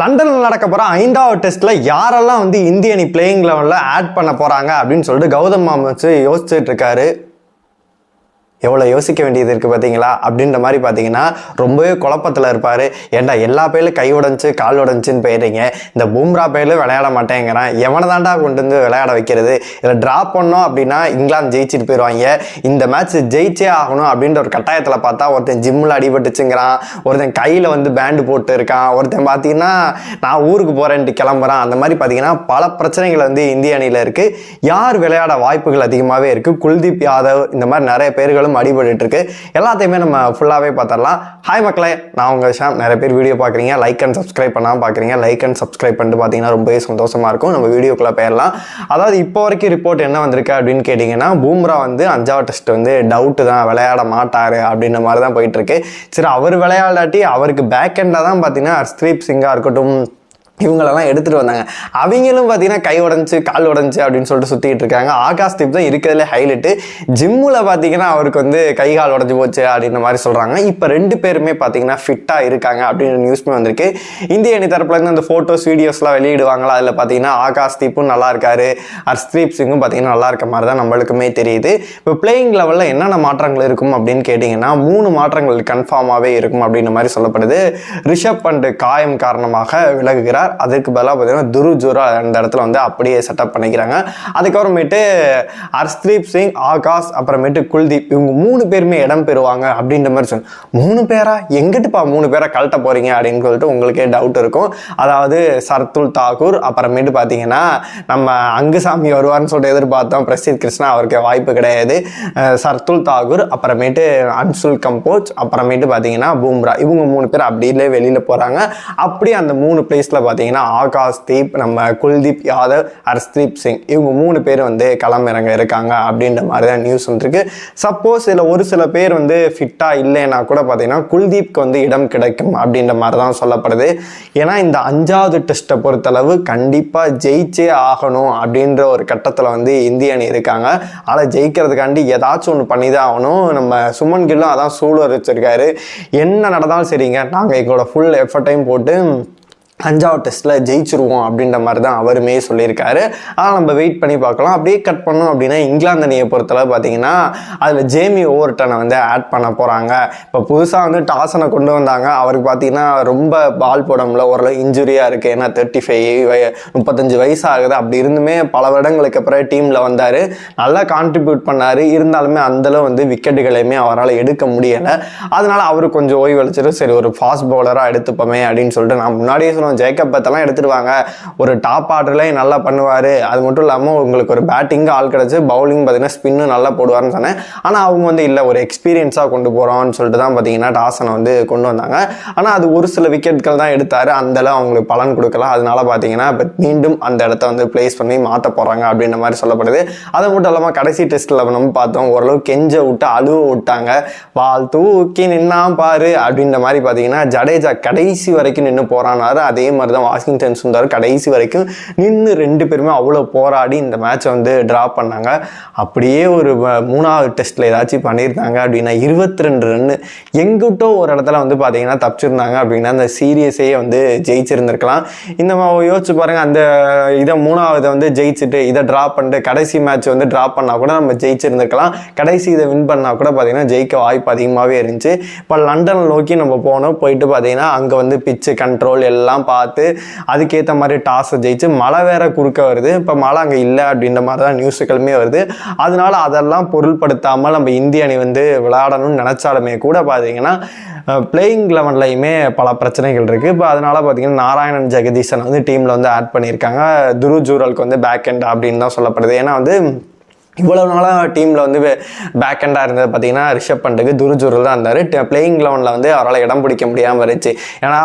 லண்டனில் நடக்க போகிற ஐந்தாவது டெஸ்ட்டில் யாரெல்லாம் வந்து இந்திய அணி பிளேயிங் லெவலில் ஆட் பண்ண போகிறாங்க அப்படின்னு சொல்லிட்டு கௌதம் மாமன்ஸ் யோசிச்சுட்டு இருக்காரு. எவ்வளோ யோசிக்க வேண்டியது இருக்குது பார்த்தீங்களா அப்படின்ற மாதிரி பார்த்தீங்கன்னா ரொம்பவே குழப்பத்தில் இருப்பார். ஏன்டா எல்லா பேரும் கை உடஞ்சி கால் உடஞ்சின்னு போயிடுறீங்க. இந்த பூம்ரா பேரில் விளையாட மாட்டேங்கிறான். எவனை தாண்டா கொண்டு வந்து விளையாட வைக்கிறது? இதில் ட்ராப் பண்ணோம் அப்படின்னா இங்கிலாந்து ஜெயிச்சிட்டு போயிடுவாங்க இந்த மேட்ச் ஜெயிச்சே ஆகணும் அப்படின்ற ஒரு கட்டாயத்தில் பார்த்தா ஒருத்தன் ஜிம்மில் அடிபட்டுச்சுங்கிறான். ஒருத்தன் கையில் வந்து பேண்டு போட்டு இருக்கான். ஒருத்தன் பார்த்தீங்கன்னா நான் ஊருக்கு போகிறேன்ட்டு கிளம்புறான். அந்த மாதிரி பார்த்தீங்கன்னா பல பிரச்சனைகள் வந்து இந்திய அணியில் இருக்குது யார் விளையாட வாய்ப்புகள் அதிகமாகவே இருக்குது குல்தீப் யாதவ் இந்த மாதிரி நிறைய பேர்களும் அடிபட்டு இருக்கு எல்லாத்தையுமே நம்ம ஃபுல்லாகவே பார்த்துடலாம். ஹாய் மக்களே நான் உங்கள் ஷாம். நிறைய பேர் வீடியோ பார்க்குறீங்க. லைக் அண்ட் சப்ஸ்கிரைப் பண்ணாமல் பார்க்குறீங்க. லைக் அண்ட் சப்ஸ்கிரைப் பண்ணிட்டு பார்த்தீங்கன்னா ரொம்பவே சந்தோஷமாக இருக்கும். நம்ம வீடியோக்குள்ளே போயிடலாம். அதாவது இப்போ வரைக்கும் ரிப்போர்ட் என்ன வந்திருக்கு அப்படின்னு கேட்டிங்கன்னா பூம்ரா வந்து அஞ்சாவது டெஸ்ட் வந்து டவுட்டு தான் விளையாட மாட்டார் அப்படின்ற மாதிரி தான் போயிட்டுருக்கு. சரி அவர் விளையாடாட்டி அவருக்கு பேக் எண்டாக தான் பார்த்தீங்கன்னா ஹர்ஸ்தீப் சிங்காக இருக்கட்டும் இவங்களெல்லாம் எடுத்துகிட்டு வந்தாங்க. அவங்களும் பார்த்தீங்கன்னா கை உடஞ்சி கால் உடஞ்சி அப்படின்னு சொல்லிட்டு சுற்றிட்டு இருக்காங்க. ஆகாஷ் தீப் தான் இருக்கிறதுலே ஹைலைட்டு ஜிம்மில் பார்த்தீங்கன்னா அவருக்கு வந்து கை கால் உடஞ்சி போச்சு அப்படின்ற மாதிரி சொல்கிறாங்க இப்போ ரெண்டு பேருமே பார்த்தீங்கன்னா ஃபிட்டாக இருக்காங்க அப்படின்ற நியூஸ்மே வந்திருக்கு. இந்திய அணி தரப்புலேருந்து அந்த ஃபோட்டோஸ் வீடியோஸ்லாம் வெளியிடுவாங்களா? அதில் பார்த்தீங்கன்னா ஆகாஷ் தீப்பும் நல்லா இருக்காரு. ஹர்ஸ்தீப் சிங்கும் பார்த்தீங்கன்னா நல்லா இருக்க மாதிரி தான் நம்மளுக்குமே தெரியுது. இப்போ பிளேயிங் லெவலில் என்னென்ன மாற்றங்கள் இருக்கும் அப்படின்னு கேட்டிங்கன்னா மூணு மாற்றங்கள் கன்ஃபார்மாகவே இருக்கும் அப்படின்ற மாதிரி சொல்லப்படுது. ரிஷப் பண்ட் காயம் காரணமாக விலகுகிறார். அதுக்கு பதிலாக பார்த்தீங்கன்னா துரு ஜோரா அந்த இடத்துல வந்து அப்படியே செட்டப் பண்ணிக்கிறாங்க. அதுக்கப்புறமேட்டு ஹர்ஸ்தீப் சிங் ஆகாஷ் அப்புறமேட்டு குல்தீப் இவங்க மூணு பேருமே இடம் பெறுவாங்க அப்படின்ற மாதிரி சொன்ன மூணு பேரா? எங்கிட்டுப்பா மூணு பேரா கழட்ட போறீங்க அப்படின்னு சொல்லிட்டு உங்களுக்கே டவுட் இருக்கும். அதாவது சர்துல் தாகூர் அப்புறமேட்டு பார்த்தீங்கன்னா நம்ம அங்குசாமி வருவார்னு சொல்லிட்டு எதிர்பார்த்தோம். பிரசித் கிருஷ்ணா அவருக்கு வாய்ப்பு கிடையாது. சர்துல் தாகூர் அப்புறமேட்டு அன்சுல் கம்போஜ் அப்புறமேட்டு பார்த்தீங்கன்னா பூம்ரா. இவங்க மூணு பேர் அப்படியே வெளியில் போகிறாங்க அப்படி அந்த மூணு பிளேஸில் பார்த்தீங்கன்னா ஆகாஷ் தீப் நம்ம குல்தீப் யாதவ் ஹர்ஸ்தீப் சிங். இவங்க மூணு பேர் வந்து களமிறங்க இருக்காங்க அப்படின்ற மாதிரி தான் நியூஸ் வந்துருக்கு. சப்போஸ் இதில் ஒரு சில பேர் வந்து ஃபிட்டாக இல்லைன்னா கூட பார்த்தீங்கன்னா குல்தீப்க்கு வந்து இடம் கிடைக்கும் அப்படின்ற மாதிரி தான் சொல்லப்படுது. ஏன்னா இந்த அஞ்சாவது டெஸ்ட்டை பொறுத்தளவு கண்டிப்பாக ஜெயிச்சே ஆகணும் அப்படின்ற ஒரு கட்டத்தில் வந்து இந்திய அணி இருக்காங்க. ஆனால் ஜெயிக்கிறதுக்காண்டி ஏதாச்சும் ஒன்று பண்ணி தான் ஆகணும். நம்ம சுமன் கில்லும் அதான் சூழல் வச்சிருக்காரு என்ன நடந்தாலும் சரிங்க. நாங்கள் எங்களோட ஃபுல் எஃபர்ட்டையும் போட்டு அஞ்சாவது டெஸ்ட்டில் ஜெயிச்சிருவோம் அப்படின்ற மாதிரி தான் அவருமே சொல்லியிருக்காரு. ஆனால் நம்ம வெயிட் பண்ணி பார்க்கலாம். அப்படியே கட் பண்ணோம் அப்படின்னா இங்கிலாந்து அணியை பொறுத்தளவு பார்த்தீங்கன்னா அதில் ஜேமி ஓவர்டனை வந்து ஆட் பண்ண போகிறாங்க இப்போ புதுசாக வந்து டாசனை கொண்டு வந்தாங்க. அவருக்கு பார்த்தீங்கன்னா ரொம்ப பால் போடம்ல ஓரளவு இன்ஜுரியாக இருக்குது ஏன்னா தேர்ட்டி ஃபைவ் முப்பத்தஞ்சு வயசு ஆகுது அப்படி இருந்துமே பல வருடங்களுக்கு அப்புறம் டீமில் வந்தார். நல்லா கான்ட்ரிபியூட் பண்ணார். இருந்தாலுமே அந்தளவு வந்து விக்கெட்டுகளையுமே அவரால் எடுக்க முடியலை. அதனால் அவர் கொஞ்சம் ஓய்வு அளிச்சிட்டு சரி ஒரு ஃபாஸ்ட் பவுலராக எடுத்துப்போமே அப்படின்னு சொல்லிட்டு நான் முன்னாடியே சொன்னோம் ஜேக்கப் பத்தெல்லாம் எடுத்துடுவாங்க. ஒரு டாப் ஆர்டர்லேயும் நல்லா பண்ணுவார். அது மட்டும் இல்லாமல் உங்களுக்கு ஒரு பேட்டிங்கு ஆள் கிடச்சி பவுலிங் பார்த்தீங்கன்னா ஸ்பின்னு நல்லா போடுவார்னு சொன்னேன். ஆனால் அவங்க வந்து இல்லை ஒரு எக்ஸ்பீரியன்ஸாக கொண்டு போகிறோம்னு சொல்லிட்டு தான் பார்த்தீங்கன்னா டாசனை வந்து கொண்டு வந்தாங்க. ஆனால் அது ஒரு சில விக்கெட்கள் தான் எடுத்தார். அந்தளவு அவங்களுக்கு பலன் கொடுக்கல. அதனால பார்த்தீங்கன்னா இப்போ மீண்டும் அந்த இடத்த வந்து பிளேஸ் பண்ணி மாற்ற போகிறாங்க அப்படின்ற மாதிரி சொல்லப்படுது. அது மட்டும் இல்லாமல் கடைசி டெஸ்ட்டில் நம்ம பார்த்தோம் ஓரளவு கெஞ்ச விட்டு அழுவ விட்டாங்க. வாழ் தூக்கி நின்னா பாரு அப்படின்ற மாதிரி பார்த்தீங்கன்னா ஜடேஜா கடைசி வரைக்கும் நின்று போகிறானாரு அதே அதே மாதிரி தான் வாஷிங்டன் சுந்தர் கடைசி வரைக்கும் நின்று ரெண்டு பேருமே அவ்வளோ போராடி இந்த மேட்சை வந்து ட்ரா பண்ணாங்க. அப்படியே ஒரு மூணாவது டெஸ்ட்டில் ஏதாச்சும் பண்ணியிருந்தாங்க அப்படின்னா இருபத்தி ரெண்டு ரன்னு எங்கிட்டோ ஒரு இடத்துல வந்து பார்த்தீங்கன்னா தப்பிச்சிருந்தாங்க அப்படின்னா அந்த சீரியஸையே வந்து ஜெயிச்சிருந்திருக்கலாம். இந்த மா- யோசிச்சு பாருங்கள் அந்த இதை மூணாவதை வந்து ஜெயிச்சுட்டு இதை ட்ரா பண்ணிட்டு கடைசி மேட்ச் வந்து ட்ரா பண்ணால் கூட நம்ம ஜெயிச்சிருந்திருக்கலாம். கடைசி இதை வின் பண்ணால் கூட பார்த்தீங்கன்னா ஜெயிக்க வாய்ப்பு அதிகமாகவே இருந்துச்சு. இப்போ லண்டன் நோக்கி நம்ம போனோம் போயிட்டு பார்த்தீங்கன்னா அங்கே வந்து பிச்சு கண்ட்ரோல் எல்லாம் பார்த்து அதுக்கேற்ற மாதிரி டாஸை ஜெயிச்சு மழை வேற குறுக்க வருது. இப்போ மழை அங்கே இல்லை அப்படின்ற மாதிரி தான் நியூஸுகளுமே வருது. அதனால அதெல்லாம் பொருள்படுத்தாமல் நம்ம இந்திய அணி வந்து விளையாடணும்னு நினச்சாலுமே கூட பார்த்தீங்கன்னா பிளேயிங் லெவன்லையுமே பல பிரச்சனைகள் இருக்குது இப்போ அதனால பார்த்தீங்கன்னா நாராயணன் ஜெகதீசன் வந்து டீமில் வந்து ஆட் பண்ணியிருக்காங்க. துரு ஜூரலுக்கு வந்து பேக் எண்ட் அப்படின்னு தான் சொல்லப்படுது. ஏன்னா வந்து இவ்வளவு நாளாக டீமில் வந்து பேக் எண்டாக இருந்தது பார்த்தீங்கன்னா ரிஷப் பண்டுக்கு துருஜூரில் தான் இருந்தார். பிளேயிங் லெவனில் வந்து அவரால் இடம் பிடிக்க முடியாமல் இருந்துச்சு. ஏன்னா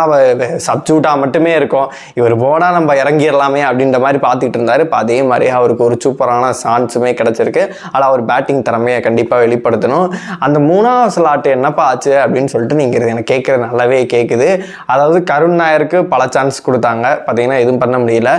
சப்ஜூட்டாக மட்டுமே இருக்கும். இவர் போனால் நம்ம இறங்கிடலாமே அப்படின்ற மாதிரி பார்த்துக்கிட்டு இருந்தார். இப்போ அதே மாதிரி அவருக்கு ஒரு சூப்பரான சான்ஸுமே கிடச்சிருக்கு. ஆனால் அவர் பேட்டிங் திறமையை கண்டிப்பாக வெளிப்படுத்தணும். அந்த மூணாவது ஸ்லாட் என்னப்பா ஆச்சு அப்படின்னு சொல்லிட்டு நீங்கள் எனக்கு கேட்குறது நல்லாவே கேட்குது அதாவது கருண் நாயருக்கு பல சான்ஸ் கொடுத்தாங்க. பார்த்தீங்கன்னா எதுவும் பண்ண முடியல.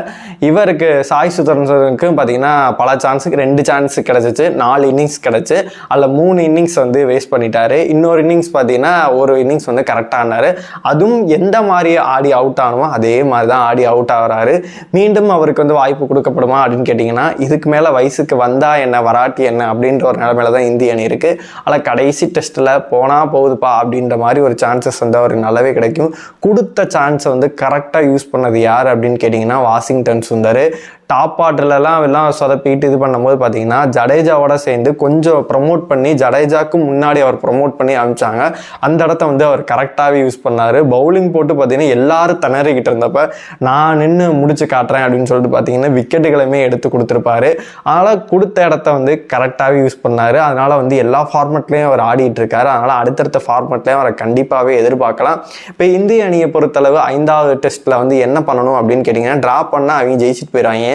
இவருக்கு சாய் சுதர்சனுக்கு பார்த்தீங்கன்னா பல சான்ஸுக்கு ரெண்டு சான்ஸ் சான்ஸ் கிடச்சிச்சு நாலு இன்னிங்ஸ் கிடச்சி அதில் மூணு இன்னிங்ஸ் வந்து வேஸ்ட் பண்ணிட்டாரு. இன்னொரு இன்னிங்ஸ் பார்த்தீங்கன்னா ஒரு இன்னிங்ஸ் வந்து கரெக்டாக ஆனார். அதுவும் எந்த மாதிரி ஆடி அவுட் ஆகணுமோ அதே மாதிரி தான் ஆடி அவுட் ஆகிறாரு. மீண்டும் அவருக்கு வந்து வாய்ப்பு கொடுக்கப்படுமா அப்படின்னு கேட்டிங்கன்னா இதுக்கு மேலே வயசுக்கு வந்தால் என்ன வராட்டி என்ன அப்படின்ற ஒரு நிலமையில தான் இந்திய அணி இருக்குது ஆனால் கடைசி டெஸ்ட்டில் போனால் போகுதுப்பா அப்படின்ற மாதிரி ஒரு சான்சஸ் வந்து அவருக்கு நல்லாவே கிடைக்கும். கொடுத்த சான்ஸை வந்து கரெக்டாக யூஸ் பண்ணது யார் அப்படின்னு கேட்டிங்கன்னா வாஷிங்டன் சுந்தர். டாப் ஆர்டர்லலாம் எல்லாம் சொதப்பிட்டு இது பண்ணும்போது பார்த்தீங்கன்னா ஜடேஜாவோட சேர்ந்து கொஞ்சம் ப்ரமோட் பண்ணி ஜடேஜாக்கு முன்னாடி அவர் ப்ரமோட் பண்ணி அனுப்பிச்சாங்க. அந்த இடத்த வந்து அவர் கரெக்டாகவே யூஸ் பண்ணார். பவுலிங் போட்டு பார்த்தீங்கன்னா எல்லாரும் திணறிக்கிட்டு இருந்தப்ப நான் நின்று முடிச்சு காட்டுறேன் அப்படின்னு சொல்லிட்டு பார்த்தீங்கன்னா விக்கெட்டுகளுமே எடுத்து கொடுத்துருப்பாரு. அதனால் கொடுத்த இடத்த வந்து கரெக்டாகவே யூஸ் பண்ணார். அதனால் வந்து எல்லா ஃபார்மெட்லேயும் அவர் ஆடிட்டு இருக்காரு. அதனால் அடுத்தடுத்த ஃபார்மெட்லேயும் அவரை கண்டிப்பாகவே எதிர்பார்க்கலாம். இப்போ இந்திய அணியை பொறுத்தளவு ஐந்தாவது டெஸ்ட்டில் வந்து என்ன பண்ணணும் அப்படின்னு கேட்டிங்கன்னா ட்ரா பண்ணால் அவங்க ஜெயிச்சுட்டு போயிடுவாங்க.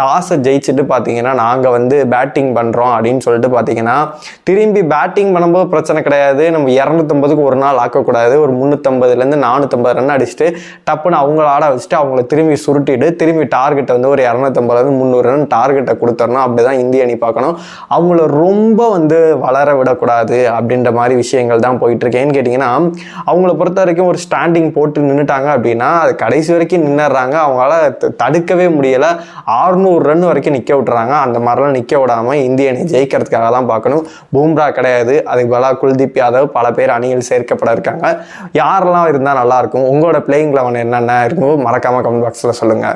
டாஸை ஜெயிச்சுட்டு பார்த்தீங்கன்னா நாங்கள் வந்து பேட்டிங் பண்ணுறோம் அப்படின்னு சொல்லிட்டு பார்த்தீங்கன்னா திரும்பி பேட்டிங் பண்ணும்போது பிரச்சனை கிடையாது. நம்ம இரநூத்தம்பதுக்கு ஒரு நாள் ஆக்கக்கூடாது. ஒரு முந்நூற்றம்பதுலேருந்து நானூற்றம்பது ரன் அடிச்சுட்டு டப்புன்னு அவங்கள ஆட வச்சுட்டு அவங்கள திரும்பி சுருட்டிட்டு திரும்பி டார்கெட்டை வந்து ஒரு இரநூத்தம்பதுலேருந்து முந்நூறு ரன் டார்கெட்டை கொடுத்துடணும். அப்படி தான் இந்திய அணி பார்க்கணும். அவங்கள ரொம்ப வந்து வளர விடக்கூடாது அப்படின்ற மாதிரி விஷயங்கள் தான் போயிட்டுருக்கேன்னு ஏன்னு கேட்டிங்கன்னா அவங்கள பொறுத்த வரைக்கும் ஒரு ஸ்டாண்டிங் போட்டு நின்றுட்டாங்க அப்படின்னா அது கடைசி வரைக்கும் நின்னுறாங்க அவங்களால தடுக்கவே முடியலை. ஆறு நானூறு ரன் வரைக்கும் நிற்க விட்டுறாங்க. அந்த மாதிரிலாம் நிற்க விடாம இந்திய அணி ஜெயிக்கிறதுக்காக தான் பார்க்கணும். பூம்ரா கிடையாது. அதுக்கு பதிலாக குல்தீப் யாதவ் பல பேர் அணியில் சேர்க்கப்பட இருக்காங்க. யாரெல்லாம் இருந்தால் நல்லாயிருக்கும் உங்களோட பிளேயிங் லெவன் என்னென்ன இருக்கும்? மறக்காமல் கமெண்ட் பாக்ஸில் சொல்லுங்கள்